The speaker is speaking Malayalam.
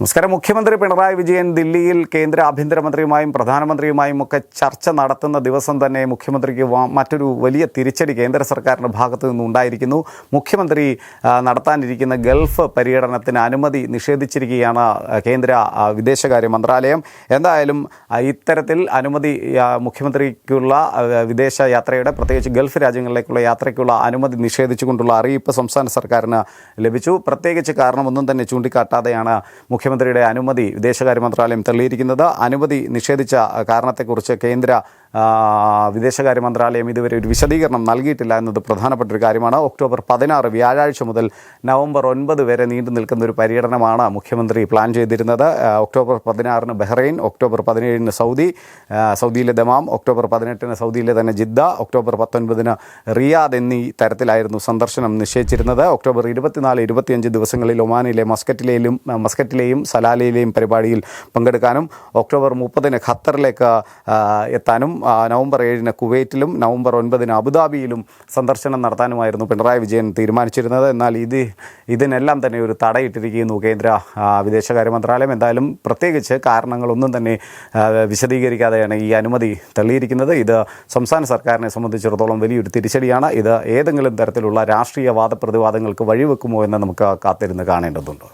നമസ്കാരം. മുഖ്യമന്ത്രി പിണറായി വിജയൻ ദില്ലിയിൽ കേന്ദ്ര ആഭ്യന്തരമന്ത്രിയുമായും പ്രധാനമന്ത്രിയുമായും ഒക്കെ ചർച്ച നടത്തുന്ന ദിവസം തന്നെ മുഖ്യമന്ത്രിക്ക് മറ്റൊരു വലിയ തിരിച്ചടി കേന്ദ്ര സർക്കാരിന്റെ ഭാഗത്തു നിന്നുണ്ടായിരിക്കുന്നു. മുഖ്യമന്ത്രി നടത്താനിരിക്കുന്ന ഗൾഫ് പര്യടനത്തിന് അനുമതി നിഷേധിച്ചിരിക്കുകയാണ് കേന്ദ്ര വിദേശകാര്യ മന്ത്രാലയം. എന്തായാലും ഇത്തരത്തിൽ അനുമതി മുഖ്യമന്ത്രിക്കുള്ള വിദേശ യാത്രയുടെ പ്രത്യേകിച്ച് ഗൾഫ് രാജ്യങ്ങളിലേക്കുള്ള യാത്രയ്ക്കുള്ള അനുമതി നിഷേധിച്ചുകൊണ്ടുള്ള അറിയിപ്പ് സംസ്ഥാന സർക്കാരിന് ലഭിച്ചു. പ്രത്യേകിച്ച് കാരണമൊന്നും തന്നെ ചൂണ്ടിക്കാട്ടാതെയാണ് മുഖ്യമന്ത്രിയുടെ അനുമതി വിദേശകാര്യ മന്ത്രാലയം തള്ളിയിരിക്കുന്നത് അനുമതി നിഷേധിച്ച കാരണത്തെക്കുറിച്ച് കേന്ദ്ര വിദേശകാര്യ മന്ത്രാലയം ഇതുവരെ ഒരു വിശദീകരണം നൽകിയിട്ടില്ല എന്നത് പ്രധാനപ്പെട്ട ഒരു കാര്യമാണ്. ഒക്ടോബർ പതിനാറ് വ്യാഴാഴ്ച മുതൽ നവംബർ ഒൻപത് വരെ നീണ്ടു നിൽക്കുന്ന ഒരു പര്യടനമാണ് മുഖ്യമന്ത്രി പ്ലാൻ ചെയ്തിരുന്നത്. ഒക്ടോബർ പതിനാറിന് ബഹ്റൈൻ ഒക്ടോബർ പതിനേഴിന് സൗദി സൗദിയിലെ ദമാം ഒക്ടോബർ പതിനെട്ടിന് സൗദിയിലെ തന്നെ ജിദ്ദ ഒക്ടോബർ പത്തൊൻപതിന് റിയാദ് എന്നീ തരത്തിലായിരുന്നു സന്ദർശനം നിശ്ചയിച്ചിരുന്നത്. ഒക്ടോബർ ഇരുപത്തിനാല് ഇരുപത്തിയഞ്ച് ദിവസങ്ങളിൽ ഒമാനിലെ മസ്കറ്റിലെയും മസ്കറ്റിലെയും സലാലയിലെയും പരിപാടിയിൽ പങ്കെടുക്കാനും ഒക്ടോബർ മുപ്പതിന് ഖത്തറിലേക്ക് എത്താനും നവംബർ ഏഴിന് കുവൈറ്റിലും നവംബർ ഒൻപതിന് അബുദാബിയിലും സന്ദർശനം നടത്താനുമായിരുന്നു പിണറായി വിജയൻ തീരുമാനിച്ചിരുന്നത്. എന്നാൽ ഇത് ഇതിനെല്ലാം തന്നെ ഒരു തടയിട്ടിരിക്കുന്നു കേന്ദ്ര വിദേശകാര്യ മന്ത്രാലയം. എന്തായാലും പ്രത്യേകിച്ച് കാരണങ്ങളൊന്നും തന്നെ വിശദീകരിക്കാതെയാണ് ഈ അനുമതി തള്ളിയിരിക്കുന്നത്. ഇത് സംസ്ഥാന സർക്കാരിനെ സംബന്ധിച്ചിടത്തോളം വലിയൊരു തിരിച്ചടിയാണ്. ഇത് ഏതെങ്കിലും തരത്തിലുള്ള രാഷ്ട്രീയ വാദപ്രതിവാദങ്ങൾക്ക് വഴിവെക്കുമോ എന്ന് നമുക്ക് കാത്തിരുന്ന് കാണേണ്ടതുണ്ട്.